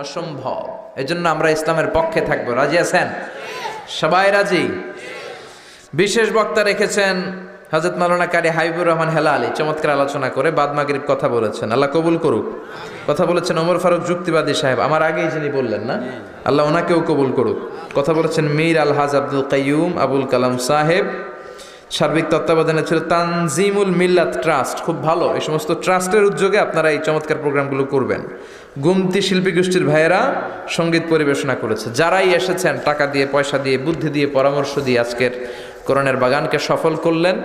অসম্ভব। এজন্য আমরা ইসলামের পক্ষে থাকব। রাজি আছেন? সবাই রাজি? বিশেষ বক্তা রেখেছেন হজরত মালানা কারি রহমান হেলা আলী চমৎকার আলোচনা করে বাদ মাগরিব কথা বলেছেন। আল্লাহ কবুল করুক। কথা বলেছেন ওমর ফারুক যুক্তিবাদী সাহেব। আমার আগেই যিনি বললেন না? আল্লাহ ওনাকেও কবুল করুক। কথা বলেছেন মীর আলহাজ আব্দুল কাইয়ুম আবুল কালাম সাহেব। সার্বিক তত্ত্বাবধানে ছিল তানজিমুল মিল্লাত ট্রাস্ট। খুব ভালো। এই সমস্ত ট্রাস্টের উদ্যোগে আপনারা এই চমৎকার প্রোগ্রামগুলো করবেন। গুমতি শিল্পী গোষ্ঠীর ভাইয়েরা সংগীত পরিবেশনা করেছে। যারাই এসেছেন, টাকা দিয়ে, পয়সা দিয়ে, বুদ্ধি দিয়ে, পরামর্শ দিয়ে আজকের কোরআনের বাগানকে সফল করলেন।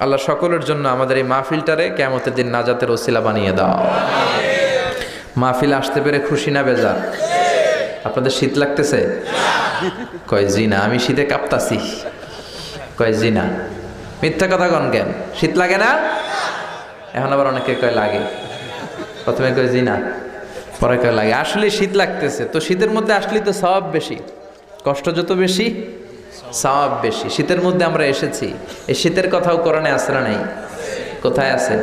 আল্লাহ সকলের জন্য আমাদের এই মাহফিলটারে কেমতের দিন নাজাতের ওসিলা বানিয়ে দাও। মাহফিল আসতে পেরে খুশি না বেজার? আপনাদের শীত লাগতেছে? কয়, জি না, আমি শীতে কাঁপতাছি। কয়, জি না। মিথ্যা কথা কন কেন? শীত লাগে না? এখন আবার অনেকে কয় লাগে। প্রথমে কয় জি না, পরে কয় লাগে। আসলে শীত লাগতেছে। তো শীতের মধ্যে আসলেই তো স্বভাব বেশি। কষ্ট যত বেশি স্বভাব বেশি। শীতের মধ্যে আমরা এসেছি। এই শীতের কথাও কোরআনে আসে না নাই? কোথায় আছে?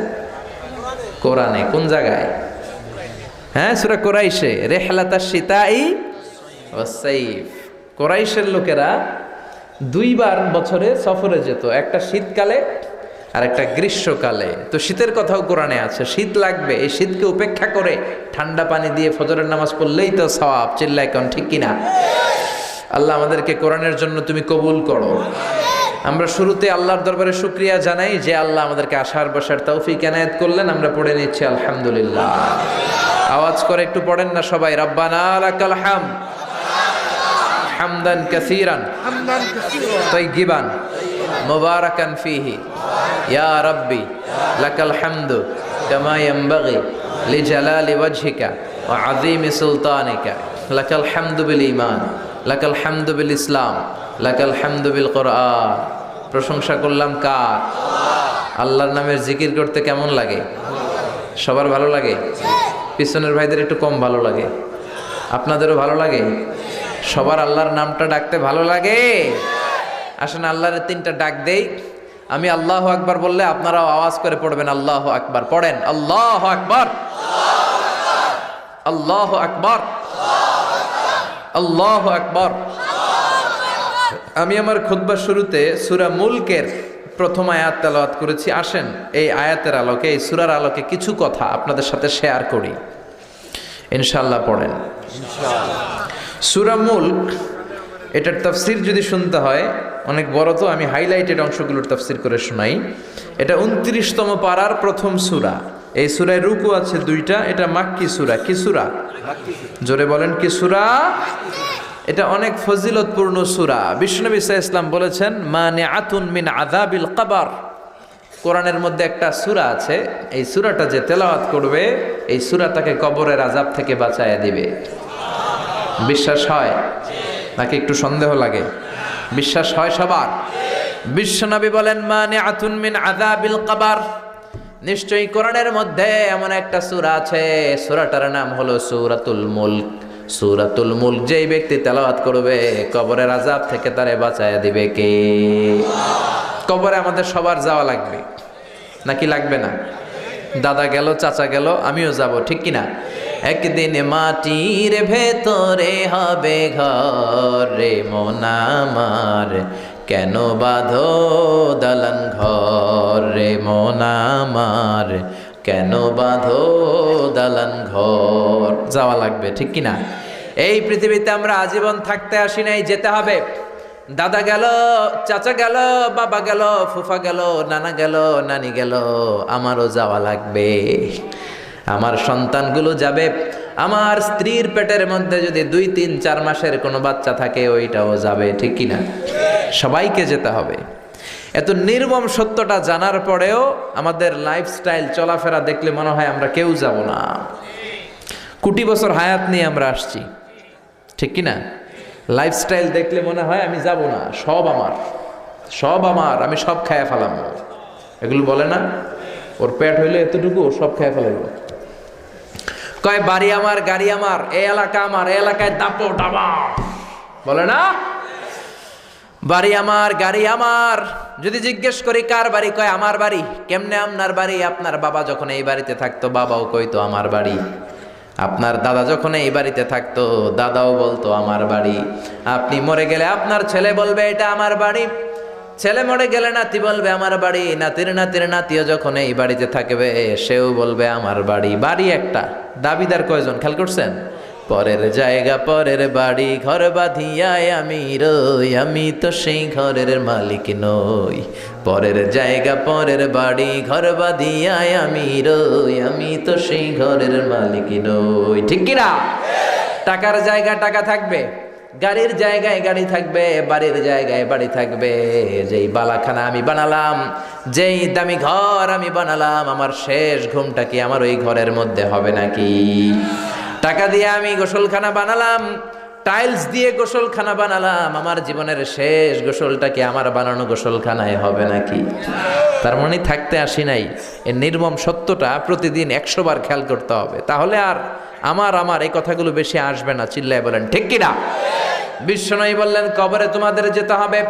কোরআনে। কোন জায়গায়? হ্যাঁ সুরা কোরাইশে। রেহলাতা সীতাই ও সাইফ কোরাইশের লোকেরা দুইবার বছরে সফরে যেত, একটা শীতকালে আর একটা গ্রীষ্মকালে। তো শীতের কথাও কোরআনে আছে, শীত লাগবে, এই শীতকে উপেক্ষা করে ঠান্ডা পানি দিয়ে ফজরের নামাজ পড়লেই তো সওয়াব চিল্লাই কন ঠিক কিনা? আল্লাহ আমাদেরকে কোরআনের জন্য তুমি কবুল করো। আমরা শুরুতে আল্লাহর দরবারে শুক্রিয়া জানাই যে আল্লাহ আমাদেরকে আশার বসার তৌফিক এনায়েত করলেন, আমরা পড়ে নিচ্ছি আলহামদুলিল্লাহ। আওয়াজ করে একটু পড়েন না সবাই, রব্বানা লাকাল হাম হামদান কাসিরান। তৈগিবান মুবারাকান ফিহি। ইয়া রাব্বি লাকাল হামদু কামা ইয়ামবাগি লিজালালি ওয়াজহিকা ওয়া আযীমি সুলতানিকা। লাকাল হামদু বিল ঈমান লাকাল হামদু বিল ইসলাম লাকাল হামদু বিল কুরআন প্রশংসা করলাম কার? আল্লাহর নামের জিকির করতে কেমন লাগে? সবার ভালো লাগে? পিছনের ভাইদের একটু কম ভালো লাগে। আপনাদেরও ভালো লাগে? সবার আল্লাহর নামটা ডাকতে ভালো লাগে। আসেন আল্লাহর তিনটা ডাক দেই। আমি আল্লাহ আকবার বললে আপনারাও আওয়াজ করে পড়বেন আল্লাহ আকবার। পড়েন, আল্লাহ আকবার। আল্লাহ আকবার। আল্লাহ আকবার। আমি আমার খুতবার শুরুতে সুরা মুলকের প্রথম আয়াত তেলাওয়াত করেছি। আসেন, এই আয়াতের আলোকে, এই সুরার আলোকে কিছু কথা আপনাদের সাথে শেয়ার করি। ইনশাল্লাহ পড়েন। সুরা মুল্ক, এটার তাফসির যদি শুনতে হয়, অনেক বড় তো, আমি হাইলাইটেড অংশগুলোর তাফসির করে শোনাই। এটা উনত্রিশতম পাড়ার প্রথম সুরা। এই সুরায় রুকু আছে দুইটা, এটা মাক্কি সুরা, কি সুরা? জোরে বলেন, কি সুরা? এটা অনেক ফজিলতপূর্ণ সুরা। বিষ্ণুনবী ইসা ইসলাম বলেছেন মানে আতুন মিন আদাবিল কাবার। কোরআনের মধ্যে একটা সুরা আছে, এই সুরাটা যে তেলাওয়াত করবে, এই সুরা তাকে কবরের আজাব থেকে বাঁচায় দিবে। বিশ্বাস হয়? নাকি একটু সন্দেহ লাগে? বিশ্বাস হয় সবার? বিশ্বনবী বলেন মানে আতুন মিন আযাবিল কাবার। নিশ্চয়ই কোরআনের মধ্যে এমন একটা সূরা আছে। সূরাটার নাম হলো সূরাতুল মুলক। সূরাতুল মুলক যেই ব্যক্তি তেলাওয়াত করবে, কবরের আজাব থেকে তারে বাঁচায় দিবে কে? কবরে আমাদের সবার যাওয়া লাগবে। নাকি লাগবে না? দাদা গেল, চাচা গেল, আমিও যাব, ঠিক কিনা? একদিন মাটির ভেতরে হবে ঘর রে মোনামার কেন বাঁধো দালান ঘর রে মোনামার কেন বাঁধো দালান ঘর? যাওয়া লাগবে, ঠিক কিনা? এই পৃথিবীতে আমরা আজীবন থাকতে আসি নাই, যেতে হবে। দাদা গেল, চাচা গেল, বাবা গেল, ফুফা গেল, নানা গেল, নানি গেল, আমারও যাওয়া লাগবে। আমার সন্তানগুলো যাবে, আমার স্ত্রীর পেটের মধ্যে যদি দুই, তিন, চার মাসের কোনো বাচ্চা থাকে, ওইটাও যাবে, ঠিক কিনা সবাইকে যেতে হবে। এত নির্মম সত্যটা জানার পরেও আমাদের লাইফস্টাইল চলাফেরা দেখলে মনে হয় আমরা কেউ যাব না। কোটি বছর হায়াত নিয়ে আমরা আসছি, ঠিক কি না? লাইফস্টাইল দেখলে মনে হয় আমি যাব না, সব আমার সব আমার, আমি সব খায়া ফেলাম। এগুলো বলে না? ওর পেট হইলে এতটুকু সব খায়া ফেলাইব। কয়, বাড়ি আমার, গাড়ি আমার, এ এলাকা আমার, এ এলাকায় দাপো ডাবা বলে না? বাড়ি আমার, গাড়ি আমার। যদি জিজ্ঞেস করি, কার বাড়ি? কয়, আমার বাড়ি। কেমনে আপনার বাড়ি? আপনার বাবা যখন এই বাড়িতে থাকতো, বাবাও কইতো, আমার বাড়ি। আপনার দাদা যখন এই বাড়িতে থাকতো, দাদাও বলতো, আমার বাড়ি। আপনি মরে গেলে আপনার ছেলে বলবে, এটা আমার বাড়ি। ছেলে মরে গেলে নাতি বলবে, আমার বাড়ি। নাতির নাতির নাতিও যখন এই বাড়িতে থাকবে, সেও বলবে, আমার বাড়ি। বাড়ি একটা। দাবিদার কয়জন? খেয়াল করছেন? পরের জায়গা, পরের বাড়ি, ঘর বাঁধিয়ায় আমি রই। আমি তো সেই ঘরের মালিক নই। পরের জায়গা, পরের বাড়ি, ঘর বাঁধিয়ায় আমি রই। আমি তো সেই ঘরের মালিক নই। ঠিক কিনা? টাকার জায়গা, টাকা থাকবে। গাড়ির জায়গায় গাড়ি থাকবে, বাড়ির জায়গায় বাড়ি থাকবে। যেই বালাখানা আমি বানালাম, যেই দামি ঘর আমি বানালাম, আমার শেষ ঘুমটা কি আমার ওই ঘরের মধ্যে হবে নাকি? টাকা দিয়ে আমি গোসলখানা বানালাম, টাইলস দিয়ে গোসলখানা বানালাম, আমার জীবনের শেষ গোসলটা কি আমার বানানো গোসলখানায় হবে নাকি? তার মানে থাকতে আসি নাই। এই নির্মম সত্যটা প্রতিদিন একশো বার খেয়াল করতে হবে। তাহলে আর আমার আমার এই কথাগুলো বেশি আসবে না, চিল্লায় বলেন, ঠিক কিনা? বিশ্বনয়ী বললেন, কবরে তোমাদের যেতে হবে।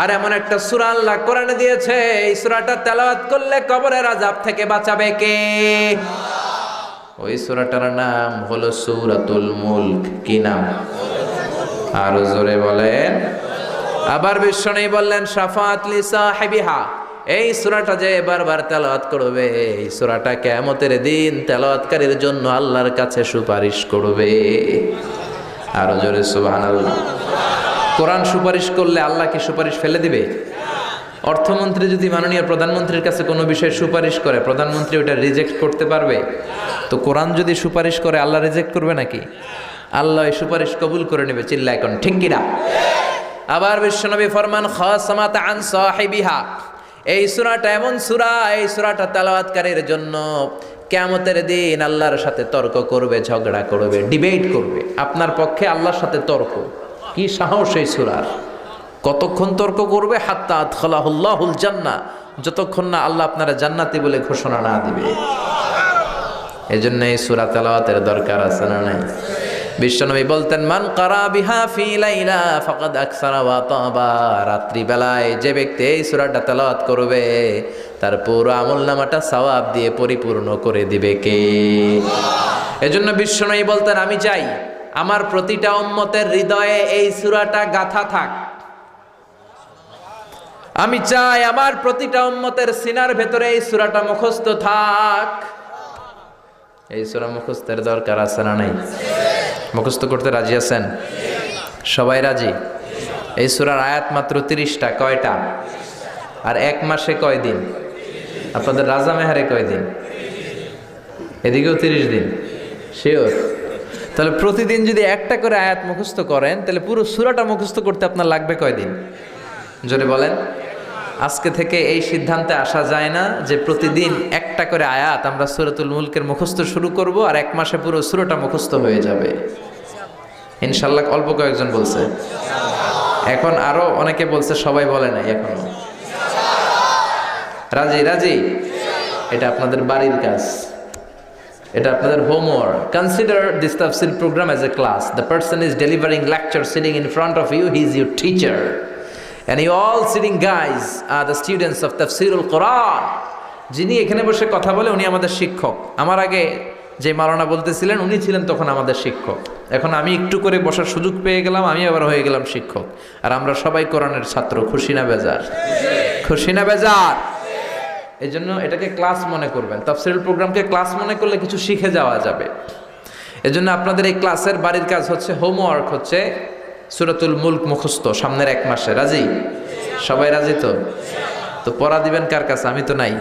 আর এমন একটা সূরা আল্লাহ কোরআনে দিয়েছে, এই সূরাটা তেলাওয়াত করলে কবরের আযাব থেকে বাঁচাবে কে? ওই সূরাটার নাম হলো সূরাতুল মুলক, কি নাম? আরও জোরে বলেন। আবার বিশ্বনয়ী বললেন শাফাত লি সাহিবিহা। এই সূরাটা যে বারবার তেলাওয়াত করবে, এই সূরাটা কিয়ামতের দিন তেলাওয়াতকারীর জন্য আল্লাহর কাছে সুপারিশ করবে। আরও জোরে সুবহানাল্লাহ। কোরআন সুপারিশ করলে আল্লাহ কি সুপারিশ ফেলে দিবে? অর্থমন্ত্রী যদি মাননীয় প্রধানমন্ত্রীর কাছে কোনো বিষয়ে সুপারিশ করে, প্রধানমন্ত্রী ওটা রিজেক্ট করতে পারবে? তো কোরআন যদি সুপারিশ করে, আল্লাহ রিজেক্ট করবে নাকি? আল্লাহ এই সুপারিশ কবুল করে নেবে চিল্লা এখন ঠিক কিনা? আবার বিশ্বনবী ফরমান খাসামাত আন সাহিবিহা। এই সুরাটা এমন সুরা, এই সুরাটা তেলাওয়াতকারীর জন্য কিয়ামতের দিন আল্লাহর সাথে তর্ক করবে, ঝগড়া করবে ডিবেট করবে। আপনার পক্ষে আল্লাহর সাথে তর্ক। কি সাহস এই সূরার? কতক্ষণ তর্ক করবে? হাত্তা আদখালাহুল্লাহুল জান্না যতক্ষণ না আল্লাহ আপনারা জান্নাতি বলে ঘোষণা না দিবে। এই জন্য এই সুরা তেলাওয়াতের দরকার আছে না নাই? বিশ্বনবী বলতেন, মান কারা বিহা ফি লাইলা ফাকাদ আকসারা ওয়া তাবা। রাত্রি বেলায় যে ব্যক্তি এই সূরাটা তেলাওয়াত করবে, তার পুরো আমলনামাটা সওয়াব দিয়ে পরিপূর্ণ করে দিবে কে? এজন্য বিশ্বনবী বলতেন, আমি চাই আমার প্রতিটা উম্মতের হৃদয়ে এই সূরাটা গাথা থাক। আমি চাই আমার প্রতিটা উম্মতের সিনার ভেতরে এই সূরাটা মুখস্থ থাক। এই সূরা মুখস্থের দরকার আছে না নাই? মুখস্থ করতে রাজি আছেন? সবাই রাজি? এই সূরার আয়াত মাত্র তিরিশটা, কয়টা? আর এক মাসে কয় দিন? আপনাদের রাজা মেহারে কয় দিন? এদিকেও তিরিশ দিন। শিওর? তাহলে প্রতিদিন যদি একটা করে আয়াত মুখস্থ করেন, তাহলে পুরো সূরাটা মুখস্থ করতে আপনার লাগবে কয়দিন জোরে বলেন। আজকে থেকে এই সিদ্ধান্তে আসা যায় না যে প্রতিদিন একটা করে আয়াত আমরা সুরাতুল মুলকের মুখস্থ শুরু করব আর এক মাসে পুরো সুরটা মুখস্থ হয়ে যাবে। ইনশাল্লাহ অল্প কয়েকজন বলছে। এখন আরও অনেকে বলছে, সবাই বলে নাই এখনও। রাজি রাজি? এটা আপনাদের বাড়ির কাজ। এটা আপনাদের homework consider this তাফসিল program as a class the person is delivering lecture sitting in front of you he is your teacher And you all sitting guys are the students of Tafsirul Quran. যিনি এখানে বসে কথা বলে উনি আমাদের শিক্ষক। আমার আগে যে মালানা বলতেছিলেন, উনি ছিলেন তখন আমাদের শিক্ষক। এখন আমি একটু করে বসার সুযোগ পেয়ে গেলাম, আমি আবার হয়ে গেলাম শিক্ষক। আর আমরা সবাই কোরআনের ছাত্র, খুশি না বেজার? খুশি না বেজার? এই জন্য এটাকে ক্লাস মনে করবেন। তাফসিরুল প্রোগ্রামকে ক্লাস মনে করলে কিছু শিখে যাওয়া যাবে। এজন্য আপনাদের এই ক্লাসের বাড়ির কাজ হচ্ছে হোমওয়ার্ক হচ্ছে সুরাতুল মুলক মুখস্থ, সামনের এক মাসে। রাজি? সবাই রাজি তো? তো পড়া দিবেন কার কাছে? আমি তো নাই।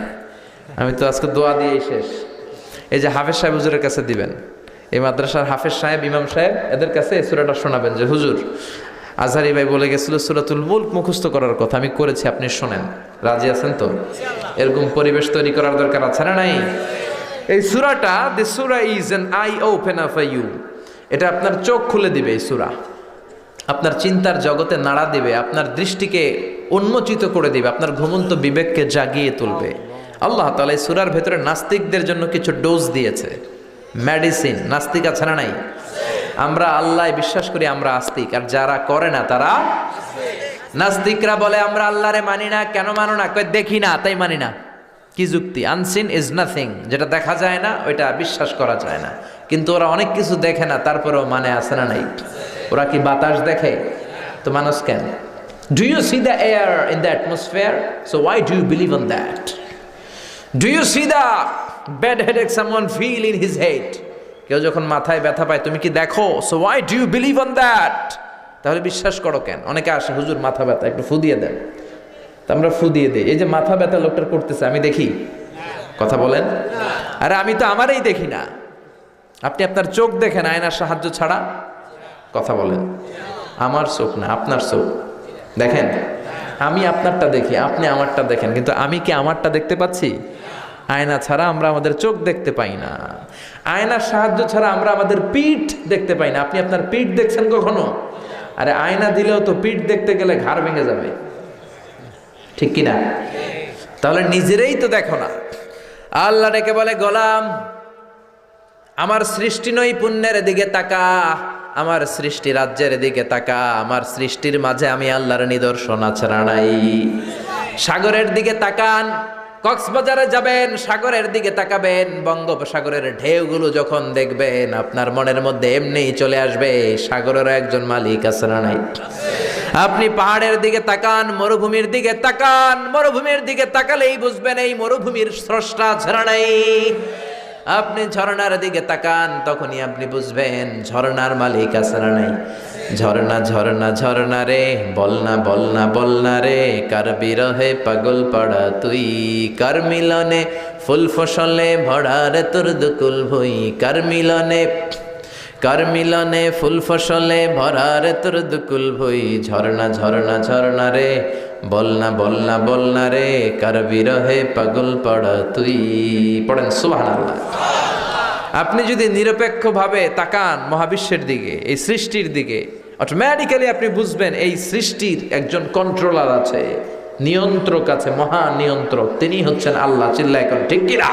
আমি তো আজকে দোয়া দিয়েই শেষ। এই যে হাফেজ সাহেব হুজুরের কাছে দিবেন। এই মাদ্রাসার হাফেজ সাহেব, ইমাম সাহেব, এদের কাছে সুরাটা শোনাবেন যে, হুজুর, আজহারি ভাই বলে গেছিল সুরাতুল মুলক মুখস্থ করার কথা। আমি করেছি, আপনি শোনেন। রাজি আছেন তো? এরকম পরিবেশ তৈরি করার দরকার আছে না নাই? এই সুরাটা দি সুরা is an eye open of you এটা আপনার চোখ খুলে দিবে এই সুরা। আপনার চিন্তার জগতে নাড়া দেবে, আপনার দৃষ্টিকে উন্মোচিত করে দিবে, আপনার ঘুমন্ত বিবেককে জাগিয়ে তুলবে। আল্লাহ তালা এই সুরার ভেতরে নাস্তিকদের জন্য কিছু ডোজ দিয়েছে। মেডিসিন, নাস্তিক আছে না নাই? আমরা আল্লাহ বিশ্বাস করি আমরা আস্তিক, আর যারা করে না তারা নাস্তিকরা বলে আমরা আল্লাহরে মানি না, কেন মানো না? কই দেখি না, তাই মানি না। কি যুক্তি? আনসিন ইজ নাথিং, যেটা দেখা যায় না, ওইটা বিশ্বাস করা যায় না। কিন্তু ওরা অনেক কিছু দেখে না, তারপরেও মানে আসে না নাই? ওরা কি বাতাস দেখে? তো মানুষ কেন? Do you see the air in the atmosphere so why do you believe on that do you see the bad headache someone feel in his head কেউ যখন মাথায় ব্যথা পায়, তুমি কি দেখো? So why do you believe on that তাহলে বিশ্বাস করো কেন? অনেকে আসে, হুজুর, মাথা ব্যথা, একটু ফু দিয়ে দেন। তা আমরা ফু দিয়ে দিই। এই যে মাথা ব্যথা লোকটার করতেছে, আমি দেখি? কথা বলেন? আরে আমি তো আমারই দেখি না। আপনি আপনার চোখ দেখেন, আয়নার সাহায্য ছাড়া। কথা বলেন আমার চোখ না, আপনার চোখ। দেখেন, আমি আপনারটা দেখি, আপনি আমারটা দেখেন, কিন্তু আমি কি আমারটা দেখতে পাচ্ছি? আয়না ছাড়া আমরা আমাদের চোখ দেখতে পাই না। আয়নার সাহায্য ছাড়া আমরা আমাদের পিঠ দেখতে পাই না। আপনি আপনার পিঠ দেখছেন কখনো? আরে আয়না দিলেও তো পিঠ দেখতে গেলে ঘাড় ভেঙে যাবে। ঠিক কিনা? তাহলে নিজেরাই তো দেখো না। আল্লাহ ডেকে বলে, গোলাম, আমার সৃষ্টি নই পুণ্যের দিকে তাকা আমার সৃষ্টি রাজ্যের দিকে তাকা, আমার সৃষ্টির মাঝে আমি আল্লাহর নিদর্শন আছড়া নাই? সাগরের দিকে তাকান, কক্সবাজারে যাবেন, সাগরের দিকে তাকাবেন, বঙ্গোপসাগরের ঢেউগুলো যখন দেখবেন, আপনার মনের মধ্যে এমনিই চলে আসবে সাগরের একজন মালিক আছে না নাই? আপনি পাহাড়ের দিকে তাকান, মরুভূমির দিকে তাকান, মরুভূমির দিকে তাকালেই বুঝবেন এই মরুভূমির স্রষ্টা ছাড়া নাই? আপনি ঝর্ণার দিকে তাকান, তখনই আপনি বুঝবেন ঝর্ণার মালিক আছে না নাই। ঝর্ণা ঝর্ণা ঝর্ণা রে বলনা বলনা বলনা রে, কার বিরহে পাগল পড়া তুই? কার মিলনে ফুল ফসলে ভরা রে তোর দুকুল ভুই? কার মিলনে কার মিলনে ফুল ফসলে ভরা রে তোর দুকুল ভুই ঝর্ণা ঝর্ণা ঝর্ণা রে, বলনা বলনা বলনা রে, কার বিরহে পাগল পড়া তুই। পড়েন, সুবহানাল্লাহ। আপনি যদি নিরপেক্ষভাবে তাকান মহাবিশ্বের দিকে, এই সৃষ্টির দিকে অটোমেটিক্যালি আপনি বুঝবেন এই সৃষ্টির একজন কন্ট্রোলার আছে, নিয়ন্ত্রক আছে মহা নিয়ন্ত্রক তিনি হচ্ছেন আল্লাহ চিল্লা এখন ঠিক কিনা?